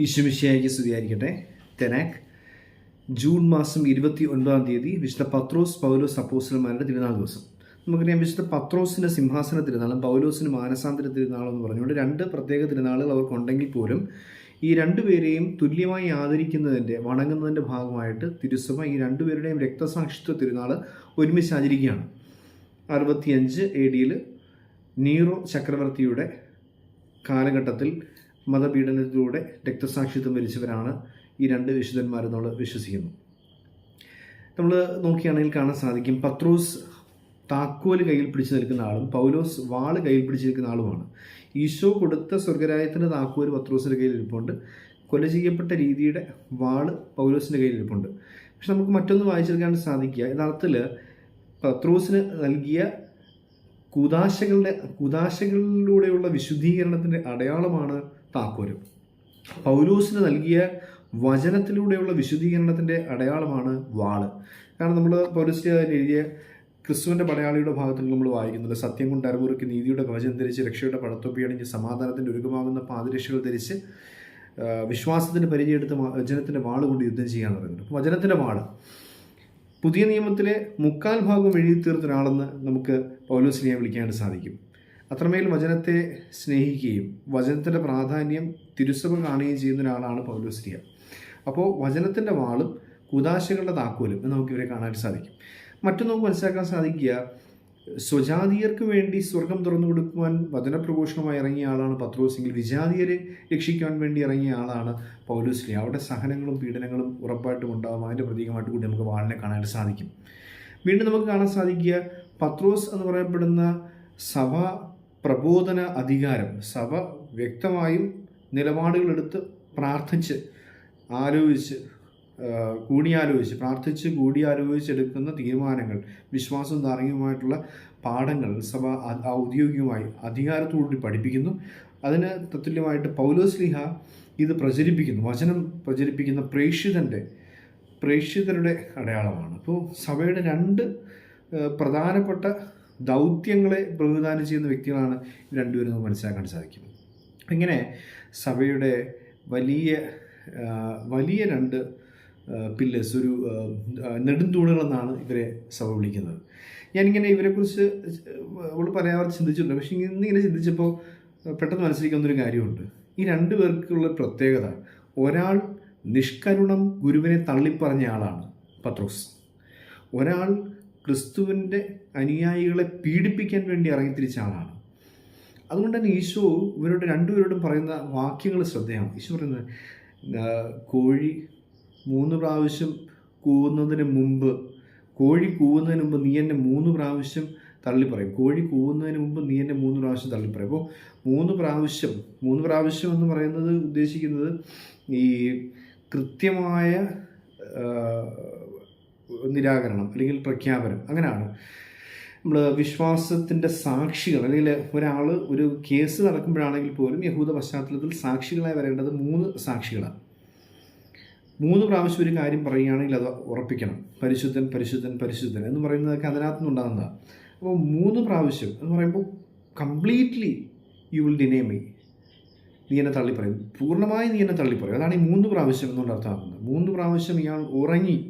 ഈശ്വമിശിയായിക്ക് സ്തുതിയായിരിക്കട്ടെ. തെനാക്. ജൂൺ മാസം ഇരുപത്തി ഒൻപതാം തീയതി വിശുദ്ധ പത്രോസ് പൗലോസ് അപ്പോസ്റ്റലന്മാരുടെ തിരുനാൾ ദിവസം. നമുക്കറിയാം വിശുദ്ധ പത്രോസിന്റെ സിംഹാസന തിരുനാളും പൗലോസിന് മാനസാന്തര തിരുനാളും എന്ന് പറഞ്ഞുകൊണ്ട് രണ്ട് പ്രത്യേക തിരുനാളുകൾ അവർക്കുണ്ടെങ്കിൽ പോലും ഈ രണ്ടുപേരെയും തുല്യമായി ആദരിക്കുന്നതിന്റെ വണങ്ങുന്നതിന്റെ ഭാഗമായിട്ട് തിരുസഭ ഈ രണ്ടുപേരുടെയും രക്തസാക്ഷിത്വ തിരുനാൾ ഒരുമിച്ച് ആചരിക്കുകയാണ്. അറുപത്തിയഞ്ച് എ ഡിയിൽ നീറോ ചക്രവർത്തിയുടെ കാലഘട്ടത്തിൽ മതപീഡനത്തിലൂടെ രക്തസാക്ഷിത്വം വരിച്ചവരാണ് ഈ രണ്ട് വിശുദ്ധന്മാരെന്ന് നമ്മൾ വിശ്വസിക്കുന്നു. നമ്മൾ നോക്കിയാണെങ്കിൽ കാണാൻ സാധിക്കും പത്രോസ് താക്കോൽ കയ്യിൽ പിടിച്ചു നിൽക്കുന്ന ആളും പൗലോസ് വാൾ കയ്യിൽ പിടിച്ചു നിൽക്കുന്ന ആളുമാണ്. ഈശോ കൊടുത്ത സ്വർഗരായത്തിന്റെ താക്കോൽ പത്രോസിന്റെ കയ്യിൽ ഇരിപ്പുണ്ട്. കൊല ചെയ്യപ്പെട്ട രീതിയുടെ വാൾ പൗലോസിന്റെ കയ്യിൽ ഇരിപ്പുണ്ട്. പക്ഷെ നമുക്ക് മറ്റൊന്ന് വായിച്ചെടുക്കാൻ സാധിക്കുക. യഥാർത്ഥത്തിൽ പത്രോസിന് നൽകിയ കുദാശകളുടെ കുദാശകളിലൂടെയുള്ള വിശുദ്ധീകരണത്തിന്റെ അടയാളമാണ് താക്കോൽ. പൗലൂസിന് നൽകിയ വചനത്തിലൂടെയുള്ള വിശുദ്ധീകരണത്തിന്റെ അടയാളമാണ് വാൾ. കാരണം നമ്മൾ പൗലോസിന്റെ എഴുതിയ ക്രിസ്തുവിന്റെ പടയാളിയുടെ ഭാഗത്തിൽ നമ്മൾ വായിക്കുന്നുണ്ട് സത്യം കൊണ്ട് അരമുറുക്കി നീതിയുടെ കവചം ധരിച്ച് രക്ഷയുടെ പടത്തൊപ്പി അണിഞ്ഞ് സമാധാനത്തിന്റെ ഒരുക്കമാകുന്ന പാതിരക്ഷകൾ ധരിച്ച് വിശ്വാസത്തിന്റെ പരിചയമെടുത്ത് വചനത്തിന്റെ വാൾ കൊണ്ട് യുദ്ധം ചെയ്യാൻ പറയുന്നത് അപ്പോൾ വചനത്തിന്റെ വാൾ. പുതിയ നിയമത്തിലെ മുക്കാൽ ഭാഗം എഴുതി തീർത്ത ഒരാളെന്ന് നമുക്ക് പൗലോസിനെ വിളിക്കാൻ സാധിക്കും. അത്രമേൽ വചനത്തെ സ്നേഹിക്കുകയും വചനത്തിന്റെ പ്രാധാന്യം തിരുസഭ കാണുകയും ചെയ്യുന്ന ഒരാളാണ് പൗലോസ്ലിയ അപ്പോൾ വചനത്തിന്റെ വാളും കുദാശകളുടെ താക്കോലും എന്ന് നമുക്ക് ഇവരെ കാണാൻ സാധിക്കും. മറ്റു നമുക്ക് മനസ്സിലാക്കാൻ സാധിക്കുക സ്വജാതീയർക്ക് വേണ്ടി സ്വർഗം തുറന്നു കൊടുക്കുവാൻ വചനപ്രഘോഷണമായി ഇറങ്ങിയ ആളാണ് പത്രോസെങ്കിൽ വിജാതീയരെ രക്ഷിക്കാൻ വേണ്ടി ഇറങ്ങിയ ആളാണ് പൗലോസ്ലി അവിടെ സഹനങ്ങളും പീഡനങ്ങളും ഉറപ്പായിട്ടും ഉണ്ടാകും അതിന്റെ പ്രതീകമായിട്ട് കൂടി നമുക്ക് വാളിനെ കാണാനായിട്ട് സാധിക്കും. വീണ്ടും നമുക്ക് കാണാൻ സാധിക്കുക പത്രോസ് എന്ന് പറയപ്പെടുന്ന സഭ പ്രബോധന അധികാരം സഭ വ്യക്തമായും നിലപാടുകളെടുത്ത് പ്രാർത്ഥിച്ച് ആലോചിച്ച് കൂടിയാലോചിച്ച് പ്രാർത്ഥിച്ച് കൂടിയാലോചിച്ചെടുക്കുന്ന തീരുമാനങ്ങൾ വിശ്വാസം ധാർമ്മികവുമായിട്ടുള്ള പാഠങ്ങൾ സഭ ഔദ്യോഗികമായി അധികാരത്തോടുകൂടി പഠിപ്പിക്കുന്നു. അതിന് തത്തുല്യമായിട്ട് പൗലോസ്ലിഹ ഇത് പ്രചരിപ്പിക്കുന്നു. വചനം പ്രചരിപ്പിക്കുന്ന പ്രേക്ഷിതന്റെ പ്രേക്ഷിതരുടെ അടയാളമാണ്. അപ്പോൾ സഭയുടെ രണ്ട് പ്രധാനപ്പെട്ട ദൗത്യങ്ങളെ പ്രതിദാനം ചെയ്യുന്ന വ്യക്തികളാണ് രണ്ടുപേരും നമുക്ക് മനസ്സിലാക്കാൻ സാധിക്കും. ഇങ്ങനെ സഭയുടെ വലിയ വലിയ രണ്ട് പില്ലേഴ്സ് ഒരു നെടുന്തൂണുകളെന്നാണ് ഇവരെ സഭ വിളിക്കുന്നത്. ഞാനിങ്ങനെ ഇവരെക്കുറിച്ച് അവൾ പറയാതെ ചിന്തിച്ചിട്ടുണ്ട്. പക്ഷേ ഇന്നിങ്ങനെ ചിന്തിച്ചപ്പോൾ പെട്ടെന്ന് മനസ്സിലാക്കുന്ന ഒരു കാര്യമുണ്ട്. ഈ രണ്ട് പേർക്കുള്ള പ്രത്യേകത ഒരാൾ നിഷ്കരുണം ഗുരുവിനെ തള്ളിപ്പറഞ്ഞ ആളാണ് പത്രോസ്. ഒരാൾ ക്രിസ്തുവിന്റെ അനുയായികളെ പീഡിപ്പിക്കാൻ വേണ്ടി ഇറങ്ങിത്തിരിച്ച ആളാണ്. അതുകൊണ്ട് തന്നെ ഈശോ ഇവരോട് രണ്ടുപേരോടും പറയുന്ന വാക്യങ്ങൾ ശ്രദ്ധയാണ് ഈശോ പറയുന്നത് കോഴി മൂന്ന് പ്രാവശ്യം കൂവുന്നതിന് മുമ്പ് കോഴി കൂവുന്നതിന് മുമ്പ് നീ എന്നെ മൂന്ന് പ്രാവശ്യം തള്ളി പറയും. കോഴി കൂവുന്നതിന് മുമ്പ് നീ എന്നെ മൂന്ന് പ്രാവശ്യം തള്ളി പറയും. അപ്പോൾ മൂന്ന് പ്രാവശ്യം മൂന്ന് പ്രാവശ്യം എന്ന് പറയുന്നത് ഉദ്ദേശിക്കുന്നത് ഈ കൃത്യമായ നിരാകരണം അല്ലെങ്കിൽ പ്രഖ്യാപനം അങ്ങനെയാണ്. നമ്മൾ വിശ്വാസത്തിന്റെ സാക്ഷികൾ അല്ലെങ്കിൽ ഒരാൾ ഒരു കേസ് നടക്കുമ്പോഴാണെങ്കിൽ പോലും യഹൂദ പശ്ചാത്തലത്തിൽ സാക്ഷികളായി വരേണ്ടത് മൂന്ന് സാക്ഷികളാണ്. മൂന്ന് പ്രാവശ്യം ഒരു കാര്യം പറയുകയാണെങ്കിൽ അത് ഉറപ്പിക്കണം. പരിശുദ്ധൻ പരിശുദ്ധൻ പരിശുദ്ധൻ എന്ന് പറയുന്നതൊക്കെ അതിനകത്ത് നിന്നുണ്ടാകുന്നതാണ് അപ്പോൾ മൂന്ന് പ്രാവശ്യം എന്ന് പറയുമ്പോൾ completely you will deny me. നീ എന്നെ തള്ളിപ്പറയും. പൂർണമായി നീ എന്നെ തള്ളിപ്പറയും. അതാണ് ഈ മൂന്ന് പ്രാവശ്യം എന്നുകൊണ്ട് അർത്ഥമാക്കുന്നത്. മൂന്ന് പ്രാവശ്യം ഇയാൾ ഉറങ്ങി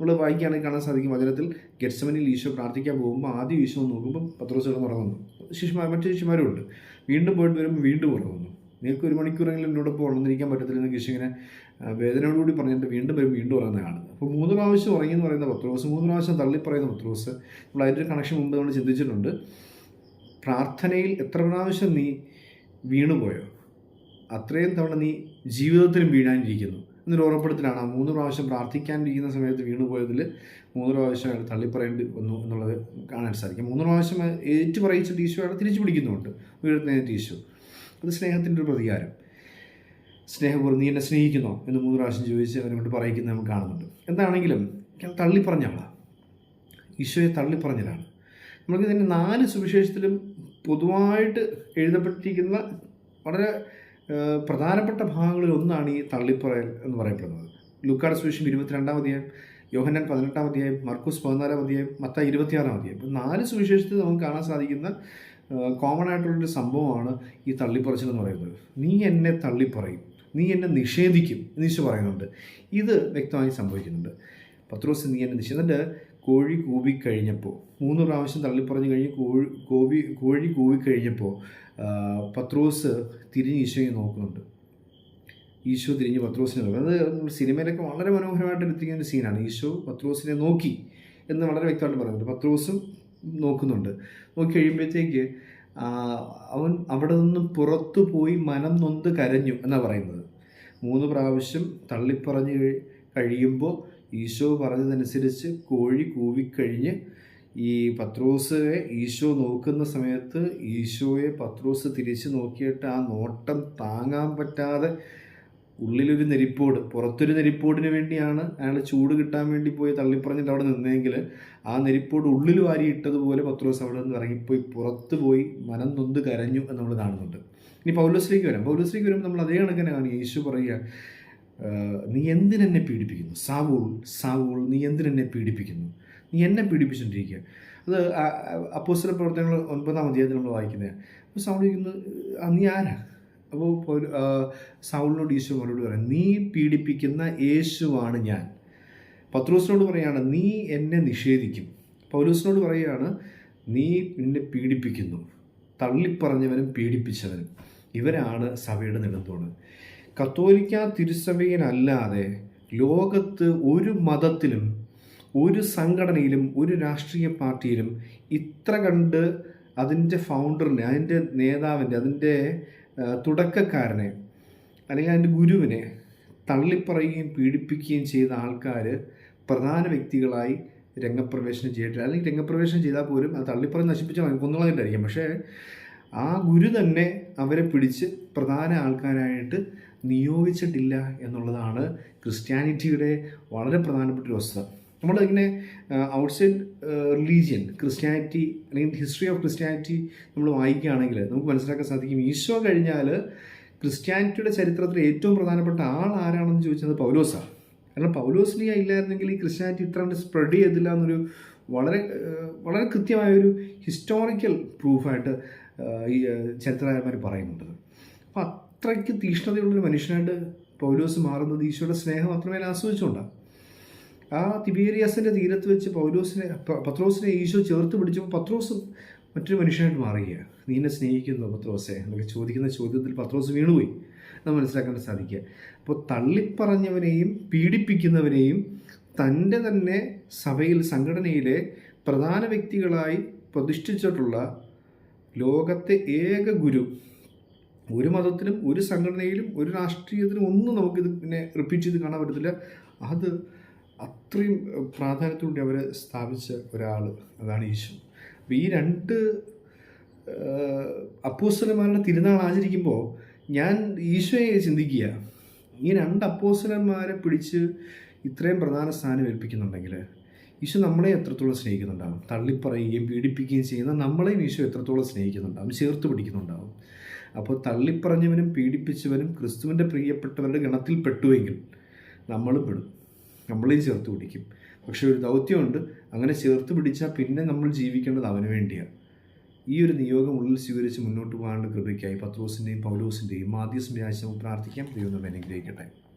നമ്മൾ വായിക്കുകയാണെങ്കിൽ കാണാൻ സാധിക്കും. വചനത്തിൽ ഗെറ്റ്സമനിൽ ഈശോ പ്രാർത്ഥിക്കാൻ പോകുമ്പോൾ ആദ്യം ഈശോ നോക്കുമ്പോൾ പത്രോസ് ഉറങ്ങുന്നു ശിശുമാർ മറ്റു ശിശുമാരും ഉണ്ട്. വീണ്ടും പോയിട്ട് വരുമ്പോൾ വീണ്ടും ഉറങ്ങുന്നു നിങ്ങൾക്ക് ഒരു മണിക്കൂറെങ്കിലും എന്നോട് ഇപ്പോൾ ഉണർന്നിരിക്കാൻ പറ്റത്തില്ലെന്ന് ഈശോ ഇങ്ങനെ ആ, വേദനയോടുകൂടി പറഞ്ഞിട്ട് വീണ്ടും വരും വീണ്ടും ഉറങ്ങുന്നതാണ് അപ്പോൾ മൂന്ന് പ്രാവശ്യം ഉറങ്ങി എന്ന് പറയുന്ന പത്രോസ് മൂന്ന് പ്രാവശ്യം തള്ളി പറയുന്ന പത്രോസ് നമ്മൾ അതിന്റെ കണക്ഷൻ മുമ്പ് നമ്മൾ ചിന്തിച്ചിട്ടുണ്ട്. പ്രാർത്ഥനയിൽ എത്ര പ്രാവശ്യം നീ വീണുപോയോ? അത്രയും തവണ നീ ജീവിതത്തിലും വീഴാനിരിക്കുന്നു എന്നൊരു ഓർമ്മപ്പെടുത്തലാണ്. മൂന്ന് പ്രാവശ്യം പ്രാർത്ഥിക്കാനിരിക്കുന്ന സമയത്ത് വീണുപോയതിൽ മൂന്ന് പ്രാവശ്യം അയാൾ തള്ളിപ്പറയേണ്ടി വന്നു എന്നുള്ളത് കാണാൻ സാധിക്കും. മൂന്ന് പ്രാവശ്യം ഏറ്റു പറയിച്ചിട്ട് ഈശോ അയാൾ തിരിച്ചു പിടിക്കുന്നുണ്ട് ഉയർത്തുന്നതിന് ഈശോ അത് സ്നേഹത്തിന്റെ ഒരു പ്രതികാരം. സ്നേഹപൂർവം നീ എന്നെ സ്നേഹിക്കുന്നോ? എന്ന് മൂന്ന് പ്രാവശ്യം ചോദിച്ച് അവനെ കൊണ്ട് പറയിക്കുന്നത് നമുക്ക് കാണുന്നുണ്ട്. എന്താണെങ്കിലും അയാൾ തള്ളിപ്പറഞ്ഞ ആളാണ് ഈശോയെ തള്ളിപ്പറഞ്ഞതാണ് നമുക്ക് ഇതിന്റെ നാല് സുവിശേഷത്തിലും പൊതുവായിട്ട് എഴുതപ്പെട്ടിരിക്കുന്ന വളരെ പ്രധാനപ്പെട്ട ഭാഗങ്ങളിൽ ഒന്നാണ് ഈ തള്ളിപ്പറയൽ എന്ന് പറയപ്പെടുന്നത്. ലുക്കാട് സുവിശേഷം ഇരുപത്തിരണ്ടാം അധ്യായം യോഹന്നാൻ പതിനെട്ടാം അധ്യായം മർക്കൂസ് പതിനാലാം അധ്യായം മത്ത ഇരുപത്തിയാറാം അധ്യായം. ഇപ്പം നാല് സുവിശേഷത്തിൽ നമുക്ക് കാണാൻ സാധിക്കുന്ന കോമൺ ആയിട്ടുള്ളൊരു സംഭവമാണ് ഈ തള്ളിപ്പറച്ചിൽ എന്ന് പറയുന്നത്. നീ എന്നെ തള്ളിപ്പറയും. നീ എന്നെ നിഷേധിക്കും എന്ന് ഈശോ പറയുന്നുണ്ട്. ഇത് വ്യക്തമായി സംഭവിക്കുന്നുണ്ട്. പത്രോസ് നീ എന്നെ നിഷേധിച്ചു എന്നിട്ട് കോഴി കൂവിക്കഴിഞ്ഞപ്പോൾ മൂന്ന് പ്രാവശ്യം തള്ളിപ്പറഞ്ഞു കഴിഞ്ഞ് കോഴി കോവി കോഴി കൂവിക്കഴിഞ്ഞപ്പോൾ പത്രോസ് തിരിഞ്ഞ് ഈശോയെ നോക്കുന്നുണ്ട്. ഈശോ തിരിഞ്ഞ് പത്രോസിനെ നോക്കും. അത് സിനിമയിലൊക്കെ വളരെ മനോഹരമായിട്ട് എടുത്തിരിക്കുന്ന ഒരു സീനാണ്. ഈശോ പത്രോസിനെ നോക്കി എന്ന് വളരെ വ്യക്തമായിട്ട് പറയുന്നുണ്ട്. പത്രോസും നോക്കുന്നുണ്ട്. നോക്കി കഴിയുമ്പോഴത്തേക്ക് അവൻ അവിടെ നിന്നും പുറത്തു പോയി മനം നൊന്ത് കരഞ്ഞു എന്നാണ് പറയുന്നത്. മൂന്ന് പ്രാവശ്യം തള്ളിപ്പറഞ്ഞ് കഴിയുമ്പോൾ ഈശോ പറഞ്ഞതനുസരിച്ച് കോഴി കൂവിക്കഴിഞ്ഞ് ഈ പത്രോസിനെ ഈശോ നോക്കുന്ന സമയത്ത് ഈശോയെ പത്രോസ് തിരിച്ച് നോക്കിയിട്ട് ആ നോട്ടം താങ്ങാൻ പറ്റാതെ ഉള്ളിലൊരു നെരിപ്പോട് പുറത്തൊരു നെരിപ്പോടിന് വേണ്ടിയാണ് അയാൾ ചൂട് കിട്ടാൻ വേണ്ടി പോയി തള്ളിപ്പറഞ്ഞിട്ട് അവിടെ നിന്നെങ്കിൽ ആ നെരിപ്പോട് ഉള്ളിൽ വാരി വാരിയിട്ടതുപോലെ പത്രോസ് അവിടെ നിന്ന് ഇറങ്ങിപ്പോയി പുറത്ത് പോയി മനം നൊന്ത് കരഞ്ഞു എന്ന് നമ്മൾ കാണുന്നുണ്ട്. ഇനി പൗലോസിലേക്ക് വരാം. പൗലോസിലേക്ക് വരുമ്പോൾ നമ്മൾ അതേ കണക്കിനെ കാണും യേശു പറയുക നീ എന്തിനെന്നെ പീഡിപ്പിക്കുന്നു? സാവൂൾ സാവൂൾ നീ എന്തിനെന്നെ പീഡിപ്പിക്കുന്നു? നീ എന്നെ പീഡിപ്പിച്ചുകൊണ്ടിരിക്കുക അത് അപ്പോസ്റ്റല പ്രവർത്തനങ്ങൾ ഒൻപതാം അധ്യായത്തിൽ നമ്മൾ വായിക്കുന്നത്. അപ്പോൾ സൗണ്ട് ചോദിക്കുന്നത് നീ ആരാ? അപ്പോൾ സൗളിനോട് ഈശോ മറുപടി പറയാം നീ പീഡിപ്പിക്കുന്ന യേശുവാണ് ഞാൻ. പത്രോസിനോട് പറയാണ് നീ എന്നെ നിഷേധിക്കും. പൗലോസിനോട് പറയുകയാണ് നീ എന്നെ പീഡിപ്പിക്കുന്നു. തള്ളിപ്പറഞ്ഞവനും പീഡിപ്പിച്ചവനും. ഇവരാണ് സഭയുടെ നെടുന്തോണ് കത്തോലിക്ക തിരുസഭയിലല്ലാതെ ലോകത്ത് ഒരു മതത്തിലും ഒരു സംഘടനയിലും ഒരു രാഷ്ട്രീയ പാർട്ടിയിലും ഇത്ര കണ്ട് അതിന്റെ ഫൗണ്ടറിനെ അതിന്റെ നേതാവിന്റെ അതിന്റെ തുടക്കക്കാരനെ അല്ലെങ്കിൽ അതിന്റെ ഗുരുവിനെ തള്ളിപ്പറയുകയും പീഡിപ്പിക്കുകയും ചെയ്ത ആൾക്കാർ പ്രധാന വ്യക്തികളായി രംഗപ്രവേശനം ചെയ്തിട്ടില്ല അല്ലെങ്കിൽ രംഗപ്രവേശനം ചെയ്താൽ പോലും അത് തള്ളിപ്പറഞ്ഞ് നശിപ്പിച്ചാൽ കൊന്നുകളഞ്ഞിട്ടായിരിക്കും പക്ഷേ ആ ഗുരു തന്നെ അവരെ പിടിച്ച് പ്രധാന ആൾക്കാരായിട്ട് നിയോഗിച്ചിട്ടില്ല എന്നുള്ളതാണ് ക്രിസ്ത്യാനിറ്റിയുടെ വളരെ പ്രധാനപ്പെട്ട ഒരു വസ്തുത. നമ്മൾ ഇങ്ങനെ ഔട്ട്സൈഡ് റിലീജിയൻ ക്രിസ്ത്യാനിറ്റി അല്ലെങ്കിൽ ഹിസ്റ്ററി ഓഫ് ക്രിസ്ത്യാനിറ്റി നമ്മൾ വായിക്കുകയാണെങ്കിൽ നമുക്ക് മനസ്സിലാക്കാൻ സാധിക്കും. ഈശോ കഴിഞ്ഞാൽ ക്രിസ്ത്യാനിറ്റിയുടെ ചരിത്രത്തിൽ ഏറ്റവും പ്രധാനപ്പെട്ട ആൾ ആരാണെന്ന് ചോദിച്ചത് പൗലോസാണ് കാരണം പൗലോസ്ലിയ ഇല്ലായിരുന്നെങ്കിൽ ഈ ക്രിസ്ത്യാനിറ്റി ഇത്ര സ്പ്രെഡ് ചെയ്തില്ല എന്നൊരു വളരെ വളരെ കൃത്യമായൊരു ഹിസ്റ്റോറിക്കൽ പ്രൂഫായിട്ട് ഈ ചരിത്രകാരന്മാർ പറയുന്നുണ്ട്. അപ്പോൾ അത്രയ്ക്ക് തീഷ്ണതയുള്ളൊരു മനുഷ്യനായിട്ട് പൗലോസ് മാറുന്നത് ഈശോയുടെ സ്നേഹം അത്രമേൽ ആസ്വദിച്ചുകൊണ്ടാണ് ആ തിബേരിയാസിന്റെ തീരത്ത് വെച്ച് പൗലോസിനെ പത്രോസിനെ ഈശോ ചേർത്ത് പിടിച്ചപ്പോൾ പത്രോസ് മറ്റൊരു മനുഷ്യനായിട്ട് മാറുകയാണ് നീ എന്നെ സ്നേഹിക്കുന്നു പത്രോസെ എന്നൊക്കെ ചോദിക്കുന്ന ചോദ്യത്തിൽ പത്രോസ് വീണുപോയി. നമ്മൾ മനസ്സിലാക്കാൻ സാധിക്കുക. അപ്പോൾ തള്ളിപ്പറഞ്ഞവനെയും പീഡിപ്പിക്കുന്നവനെയും തന്റെ തന്നെ സഭയിൽ സംഘടനയിലെ പ്രധാന വ്യക്തികളായി പ്രതിഷ്ഠിച്ചിട്ടുള്ള ലോകത്തെ ഏക ഗുരു ഒരു മതത്തിലും ഒരു സംഘടനയിലും ഒരു രാഷ്ട്രീയത്തിലും ഒന്നും നമുക്കിത് പിന്നെ റിപ്പീറ്റ് ചെയ്ത് കാണാൻ പറ്റത്തില്ല. അത് അത്രയും പ്രാധാന്യത്തോടെ അവരെ സ്ഥാപിച്ച ഒരാൾ അതാണ് ഈശോ. അപ്പോൾ ഈ രണ്ട് അപ്പോസ്റ്റലന്മാരുടെ തിരുനാൾ ആചരിക്കുമ്പോൾ ഞാൻ ഈശോയെ ചിന്തിക്കുക ഈ രണ്ട് അപ്പോസ്റ്റലന്മാരെ പിടിച്ച് ഇത്രയും പ്രധാന സ്ഥാനം ഏൽപ്പിക്കുന്നുണ്ടെങ്കിൽ ഈശോ നമ്മളെ എത്രത്തോളം സ്നേഹിക്കുന്നുണ്ടാവും? തള്ളിപ്പറയുകയും പീഡിപ്പിക്കുകയും ചെയ്യുന്ന നമ്മളെയും ഈശോ എത്രത്തോളം സ്നേഹിക്കുന്നുണ്ടാവും? ചേർത്ത് പിടിക്കുന്നുണ്ടാവും. അപ്പോൾ തള്ളിപ്പറഞ്ഞവനും പീഡിപ്പിച്ചവനും ക്രിസ്തുവിന്റെ പ്രിയപ്പെട്ടവരുടെ ഗണത്തിൽ പെട്ടുവെങ്കിൽ നമ്മളും പെടും. നമ്മളെയും ചേർത്ത് പിടിക്കും. പക്ഷെ ഒരു ദൗത്യമുണ്ട്. അങ്ങനെ ചേർത്ത് പിടിച്ചാൽ പിന്നെ നമ്മൾ ജീവിക്കേണ്ടത് അവന് വേണ്ടിയാണ്. ഈ ഒരു നിയോഗം ഉള്ളിൽ സ്വീകരിച്ച് മുന്നോട്ട് പോകാനുള്ള കൃപയ്ക്കായി പത്രോസിന്റെയും പൗലോസിന്റെയും വ്യാഴ്ച പ്രാർത്ഥിക്കാം. ദൈവം അനുഗ്രഹിക്കട്ടെ.